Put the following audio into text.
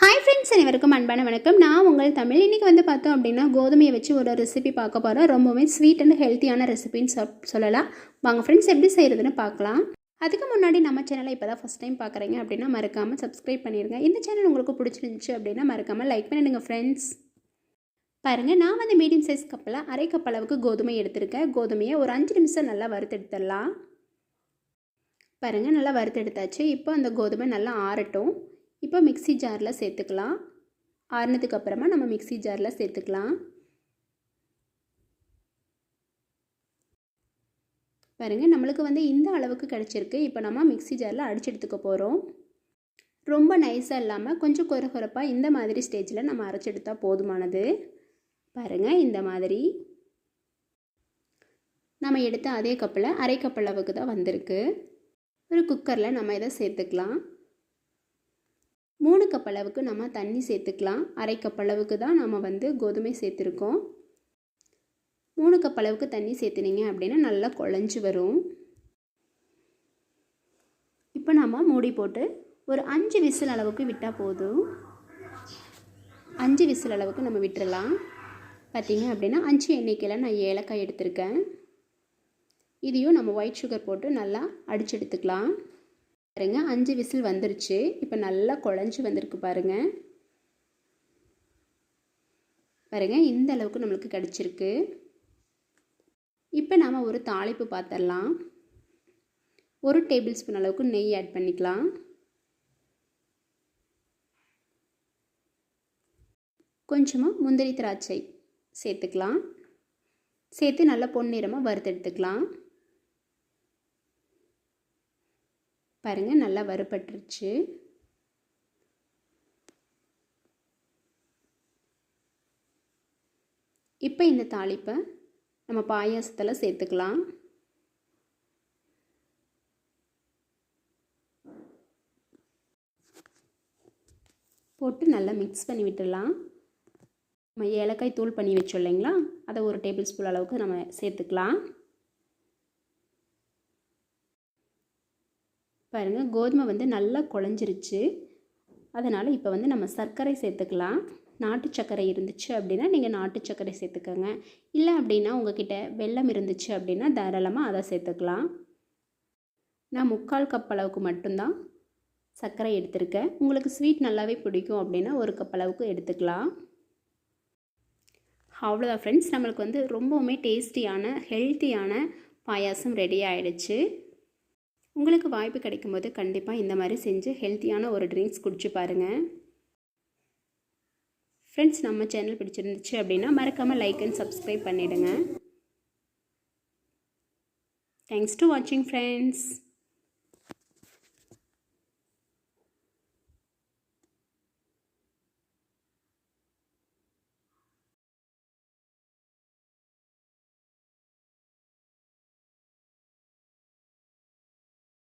Hi friends அனைவருக்கும் அன்பான வணக்கம். நான் உங்கள் தமிழ். இன்றைக்கி வந்து பார்த்தோம் அப்படின்னா கோதுமையை வச்சு ஒரு ரெசிபி பார்க்க போகிறோம் ரொம்பவே ஸ்வீட் அண்ட் ஹெல்த்தியான ரெசிபின்னு சொ சொல்லலாம். வாங்க ஃப்ரெண்ட்ஸ் எப்படி செய்கிறதுன்னு பார்க்கலாம். அதுக்கு முன்னாடி நம்ம சேனலை இப்போ தான் ஃபஸ்ட் டைம் பார்க்குறீங்க அப்படின்னா மறக்காமல் சப்ஸ்கிரைப் பண்ணிடுங்க இந்த சேனல் உங்களுக்கு பிடிச்சிருந்துச்சு அப்படின்னா மறக்காமல் லைக் பண்ணிடுங்க ஃப்ரெண்ட்ஸ் பாருங்கள் நான் வந்து மீடியம் சைஸ் கப்பில் அரை கப் அளவுக்கு கோதுமை எடுத்திருக்கேன். கோதுமையை ஒரு அஞ்சு நிமிஷம் நல்லா வறுத்தெடுத்துடலாம். பாருங்கள் நல்லா வறுத்தெடுத்தாச்சு. இப்போ அந்த கோதுமை நல்லா ஆறட்டும். இப்போ மிக்ஸி ஜாரில் சேர்த்துக்கலாம். ஆறுனதுக்கு அப்புறமா நம்ம மிக்ஸி ஜாரில் சேர்த்துக்கலாம். பாருங்கள் நம்மளுக்கு வந்து இந்த அளவுக்கு கிடச்சிருக்கு. இப்போ நம்ம மிக்ஸி ஜாரில் அடிச்சு எடுத்துக்க போகிறோம் ரொம்ப நைஸாக இல்லாமல் கொஞ்சம் குறகுறப்பாக இந்த மாதிரி ஸ்டேஜில் நம்ம அரைச்செடுத்தால் போதுமானது. பாருங்கள் இந்த மாதிரி. நம்ம எடுத்த அதே கப்பில் அரை கப் அளவுக்கு தான் வந்திருக்கு. ஒரு குக்கரில் நம்ம இதை சேர்த்துக்கலாம். மூணு கப் அளவுக்கு நம்ம தண்ணி சேர்த்துக்கலாம். அரை கப் அளவுக்கு தான் நம்ம வந்து கோதுமை சேர்த்துருக்கோம். மூணு கப் அளவுக்கு தண்ணி சேர்த்துனீங்க அப்படின்னா நல்லா குழஞ்சி வரும். இப்போ நம்ம மூடி போட்டு ஒரு அஞ்சு விசில் அளவுக்கு விட்டால் போதும். அஞ்சு விசில் அளவுக்கு நம்ம விட்டுறலாம். பார்த்தீங்க அப்படின்னா அஞ்சு எண்ணிக்கையில் நான் ஏலக்காய் எடுத்திருக்கேன். இதையும் நம்ம ஒயிட் சுகர் போட்டு நல்லா அடிச்சு எடுத்துக்கலாம். பாருங்க அஞ்சு விசில் வந்துருச்சு. இப்போ நல்லா குழஞ்சி வந்திருக்கு பாருங்க. பாருங்க இந்த அளவுக்கு நம்மளுக்கு கிடச்சிருக்கு. இப்போ நாம் ஒரு தாளிப்பு பார்த்துடலாம் ஒரு டேபிள் ஸ்பூன் அளவுக்கு நெய் ஆட் பண்ணிக்கலாம். கொஞ்சமாக முந்திரி திராட்சை சேர்த்துக்கலாம். சேர்த்து நல்லா பொன்னிறமாக வறுத்தெடுத்துக்கலாம். பாருங்கள் நல்லா வறுபட்டுருச்சு. இப்போ இந்த தாளிப்பை நம்ம பாயாசத்தில் சேர்த்துக்கலாம். போட்டு நல்லா மிக்ஸ் பண்ணி விட்டுடலாம். நம்ம ஏலக்காய் தூள் பண்ணி வச்சோம் இல்லைங்களா? அதை ஒரு டேபிள் ஸ்பூன் அளவுக்கு நம்ம சேர்த்துக்கலாம். பாருங்கள் கோதுமை வந்து நல்லா குழஞ்சிருச்சு. அதனால் இப்போ வந்து நம்ம சர்க்கரை சேர்த்துக்கலாம். நாட்டு சர்க்கரை இருந்துச்சு அப்படின்னா நீங்கள் நாட்டு சர்க்கரை சேர்த்துக்கோங்க. இல்லை அப்படின்னா உங்ககிட்ட வெள்ளம் இருந்துச்சு அப்படின்னா தாராளமாக அதை சேர்த்துக்கலாம். நான் முக்கால் கப் அளவுக்கு மட்டும்தான் சர்க்கரை எடுத்திருக்கேன். உங்களுக்கு ஸ்வீட் நல்லாவே பிடிக்கும் அப்படின்னா ஒரு கப் அளவுக்கு எடுத்துக்கலாம். அவ்வளோதான் ஃப்ரெண்ட்ஸ் நம்மளுக்கு வந்து ரொம்பவுமே டேஸ்டியான ஹெல்த்தியான பாயாசம் ரெடி ஆகிடுச்சு உங்களுக்கு வாய்ப்பு கிடைக்கும்போது கண்டிப்பாக இந்த மாதிரி செஞ்சு ஹெல்த்தியான ஒரு ட்ரிங்க்ஸ் குடிச்சு பாருங்கள் ஃப்ரெண்ட்ஸ் நம்ம சேனல் பிடிச்சிருந்துச்சு அப்படின்னா மறக்காமல் லைக் அண்ட் சப்ஸ்கிரைப் பண்ணிவிடுங்க தேங்க்ஸ் டு வாட்சிங் ஃப்ரெண்ட்ஸ்